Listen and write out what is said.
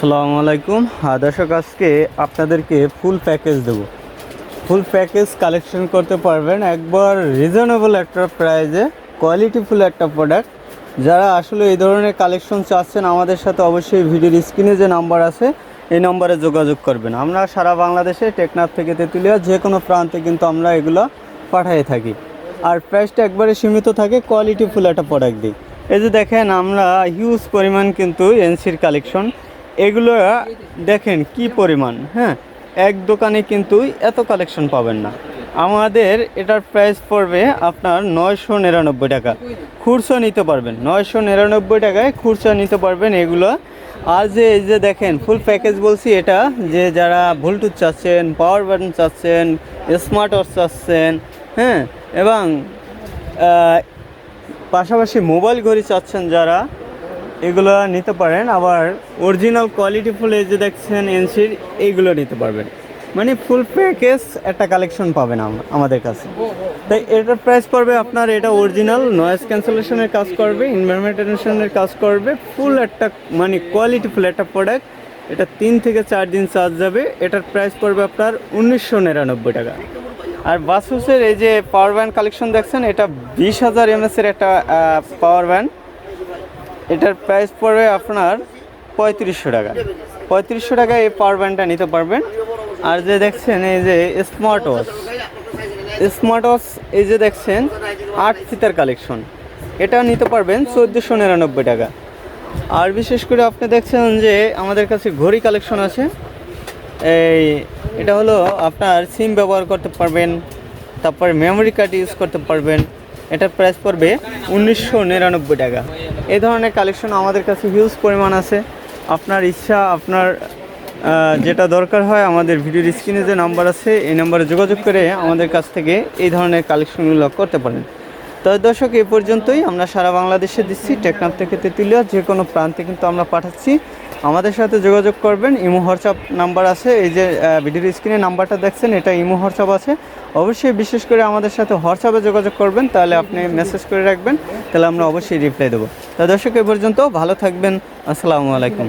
আসসালামু আলাইকুম। হ্যাঁ দর্শক, আজকে আপনাদেরকে ফুল প্যাকেজ দেবো। ফুল প্যাকেজ কালেকশন করতে পারবেন একবার রিজনেবল একটা প্রাইজে কোয়ালিটিফুল একটা প্রোডাক্ট যারা আসলে এই ধরনের কালেকশন চাচ্ছেন, আমাদের সাথে অবশ্যই ভিডিওর স্ক্রিনে যে নাম্বার আছে, এই নম্বরে যোগাযোগ করবেন। আমরা সারা বাংলাদেশে টেকনাফ থেকে তেঁতুলিয়া, যে কোনো প্রান্তে কিন্তু আমরা এগুলো পাঠিয়ে থাকি। আর প্রাইসটা একবারে সীমিত থাকে কোয়ালিটিফুল একটা প্রোডাক্ট দিই। এই যে দেখেন, আমরা হিউজ পরিমাণ কিন্তু এনসির কালেকশন এগুলো দেখেন কি পরিমাণ হ্যাঁ? এক দোকানে কিন্তু এত কালেকশন পাবেন না। আমাদের এটার প্রাইস পড়বে আপনার নয়শো নিরানব্বই টাকা। খুরসা নিতে পারবেন, নয়শো নিরানব্বই টাকায় খুরসা নিতে পারবেন এগুলো। আর যে, এই যে দেখেন ফুল প্যাকেজ বলছি এটা, যে যারা ভুলটুথ চাচ্ছেন পাওয়ার বাটন চাচ্ছেন স্মার্ট ওয়াচ চাচ্ছেন হ্যাঁ? এবং পাশাপাশি মোবাইল ঘড়ি চাচ্ছেন যারা এগুলো নিতে পারেন। আবার অরিজিনাল কোয়ালিটি ফুল এই যে দেখছেন এনসির, এইগুলো নিতে পারবেন। মানে ফুল প্যাকেজ একটা কালেকশন পাবেন আম- আমাদের কাছে। তাই এটার প্রাইস পড়বে আপনার, এটা অরিজিনাল নয়েজ ক্যান্সেলেশনের কাজ করবে ইনভারমেন্টেশনের কাজ করবে ফুল একটা মানে কোয়ালিটি ফুল একটা প্রোডাক্ট এটা তিন থেকে চার দিন চার্জ যাবে। এটার প্রাইস পড়বে আপনার উনিশশো নিরানব্বই টাকা। আর বাসুসের এই যে পাওয়ার ব্যান্ড কালেকশন দেখছেন, এটা বিশ হাজার এমএসের একটা পাওয়ার ব্যান্ড এটার প্রাইস পড়বে আপনার পঁয়ত্রিশশো টাকা। পঁয়ত্রিশশো টাকায় এই পাওয়ার ব্যান্ডটা নিতে পারবেন। আর যে দেখছেন, এই যে স্মার্ট ওয়াচ স্মার্ট ওয়াচ এই যে দেখছেন, আট ফিতার কালেকশন এটা নিতে পারবেন চোদ্দোশো নিরানব্বই টাকা। আর বিশেষ করে আপনি দেখছেন যে আমাদের কাছে ঘড়ি কালেকশন আছে। এই, এটা হলো আপনার সিম ব্যবহার করতে পারবেন, তারপরে মেমোরি কার্ড ইউজ করতে পারবেন। এটার প্রাইস পড়বে উনিশশো নিরানব্বই টাকা। এই ধরনের কালেকশন আমাদের কাছে হিউজ পরিমাণ আছে। আপনার ইচ্ছা, আপনার যেটা দরকার হয় আমাদের ভিডিওর স্ক্রিনে যে নাম্বার আছে, এই নাম্বারে যোগাযোগ করে আমাদের কাছ থেকে এই ধরনের কালেকশনগুলো করতে পারেন। তো দর্শক, এ পর্যন্তই। আমরা সারা বাংলাদেশে দিচ্ছি টেকনাফ থেকে তেঁতুলিয়া, যে কোনো প্রান্তে কিন্তু আমরা পাঠাচ্ছি। আমাদের সাথে যোগাযোগ করবেন। ইমো, হোয়াটসঅ্যাপ নাম্বার আছে। এই যে ভিডিওর স্ক্রিনে নাম্বারটা দেখছেন, এটা ইমো, হোয়াটসঅ্যাপ আছে। অবশ্যই বিশেষ করে আমাদের সাথে হোয়াটসঅ্যাপে যোগাযোগ করবেন, তাহলে আপনি মেসেজ করে রাখবেন। তাহলে আমরা অবশ্যই রিপ্লাই দেবো। তো দর্শক এ পর্যন্ত ভালো থাকবেন। আসসালামু আলাইকুম।